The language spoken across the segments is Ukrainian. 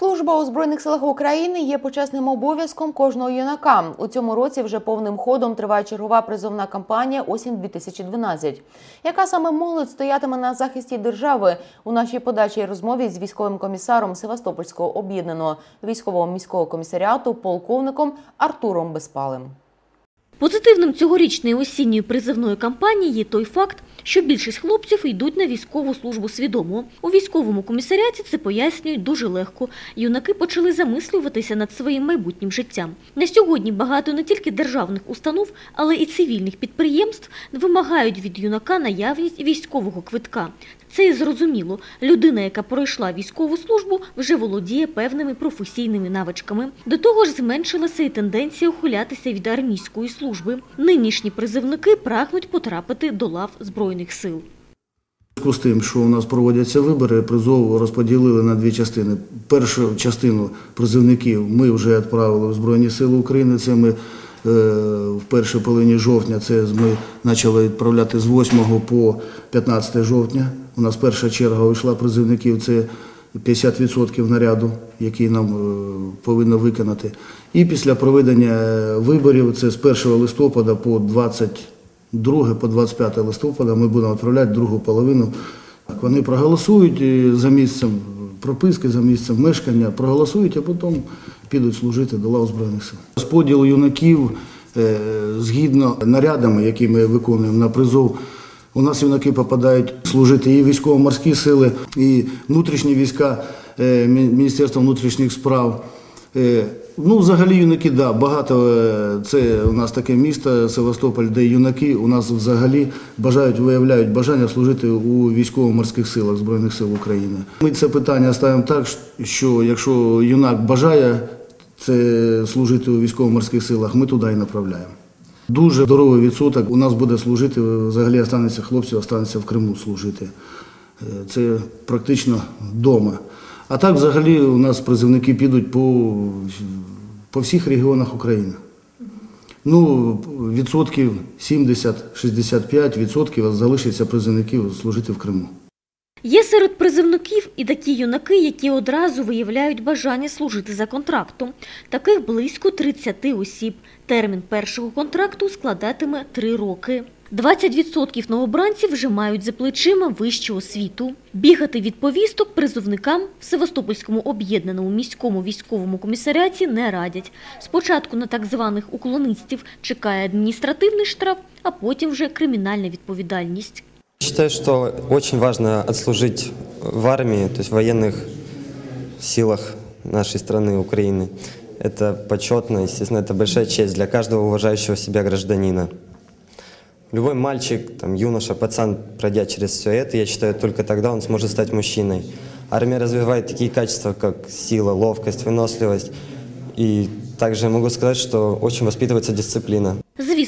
Служба у збройних силах України є почесним обов'язком кожного юнака. У цьому році вже повним ходом триває чергова призовна кампанія осінь 2012 Яка саме молодь стоятиме на захисті держави у нашій подальшій розмові з військовим комісаром Севастопольського об'єднаного військового міського комісаріату полковником Артуром Безпалим. Позитивним цьогорічної осінньої призивної кампанії є той факт, що більшість хлопців йдуть на військову службу свідомо. У військовому комісаріаті це пояснюють дуже легко. Юнаки почали замислюватися над своїм майбутнім життям. На сьогодні багато не тільки державних установ, але і цивільних підприємств вимагають від юнака наявність військового квитка. Це і зрозуміло. Людина, яка пройшла військову службу, вже володіє певними професійними навичками. До того ж, зменшилася і тенденція ухилятися від армійської служби. Нинішні призивники прагнуть потрапити до лав Збройних сил. З тим, що у нас проводяться вибори, призов розподілили на дві частини. Першу частину призивників ми вже відправили в Збройні Сили України. Це ми в першій половині жовтня. Це ми почали відправляти з 8 по 15 жовтня. У нас перша черга вийшла призивників. Це 50% наряду, який нам е, повинно виконати. І після проведення виборів, це з 1 листопада по 22 по 25 листопада, ми будемо відправляти другу половину. Вони проголосують е, за місцем прописки, за місцем мешкання, проголосують, а потім підуть служити до лав Збройних сил. Розподіл юнаків е, згідно нарядами, які ми виконуємо на призов. У нас юнаки попадають служити і військово-морські сили, і внутрішні війська е, Міністерства внутрішніх справ. Е, Ну, взагалі юнаки, да, багато. е, Це у нас таке місто Севастополь, де юнаки у нас взагалі бажають, виявляють бажання служити у військово-морських силах Збройних сил України. Ми це питання ставимо так, що якщо юнак бажає це служити у військово-морських силах, ми туди і направляємо. Дуже здоровий відсоток у нас буде служити, взагалі останеться хлопців, останеться в Криму служити. Е, Це практично вдома. А так взагалі у нас призивники підуть по, по всіх регіонах України. Ну, відсотків 70-65 відсотків залишиться призивників служити в Криму. Є серед призивників і такі юнаки, які одразу виявляють бажання служити за контрактом. Таких близько 30 осіб. Термін першого контракту складатиме 3 роки. 20% новобранців вже мають за плечима вищу освіту. Бігати від повісток призовникам в Севастопольському об'єднаному міському військовому комісаріаті не радять. Спочатку на так званих уклонистів чекає адміністративний штраф, а потім вже кримінальна відповідальність. Считаю, что очень важно отслужить в армии, то есть в военных силах нашей страны, Украины. Это почетно, естественно, это большая честь для каждого уважающего себя гражданина. Любой мальчик, там, юноша, пацан, пройдя через все это, я считаю, только тогда он сможет стать мужчиной. Армия развивает такие качества, как сила, ловкость, выносливость. И также могу сказать, что очень воспитывается дисциплина.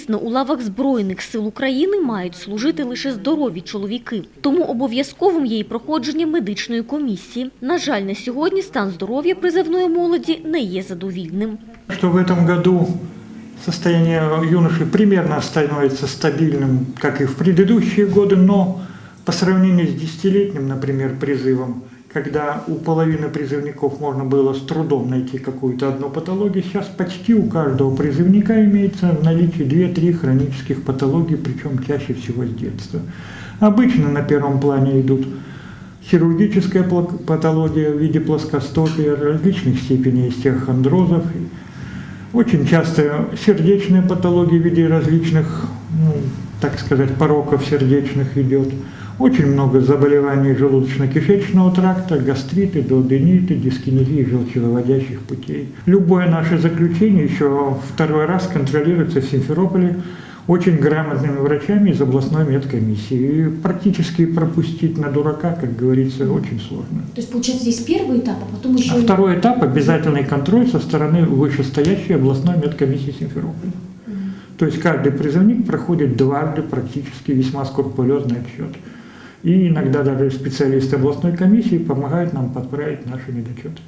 Звісно, у лавах Збройних сил України мають служити лише здорові чоловіки. Тому обов'язковим є і проходження медичної комісії. На жаль, на сьогодні стан здоров'я призовної молоді не є задовільним. что в этом году состояние юноши примерно становится стабильным, как и в предыдущие годы, но по сравнению с десятилетним, например, призывом, когда у половины призывников можно было с трудом найти какую-то одну патологию, сейчас почти у каждого призывника имеется в наличии 2-3 хронических патологии, причем чаще всего с детства. Обычно на первом плане идут хирургическая патология в виде плоскостопия, различных степеней остеохондрозов, очень часто сердечные патологии в виде различных, ну, так сказать, пороков сердечных идет. Очень много заболеваний желудочно-кишечного тракта, гастриты, дуодениты, дискинезии желчевыводящих путей. Любое наше заключение еще второй раз контролируется в Симферополе очень грамотными врачами из областной медкомиссии. И практически пропустить на дурака, как говорится, очень сложно. То есть, получается, здесь первый этап, а потом еще... А второй этап – обязательный контроль со стороны вышестоящей областной медкомиссии Симферополя. То есть каждый призывник проходит дважды практически весьма скрупулезный отчет. И иногда даже специалисты областной комиссии помогают нам подправить наши недочеты.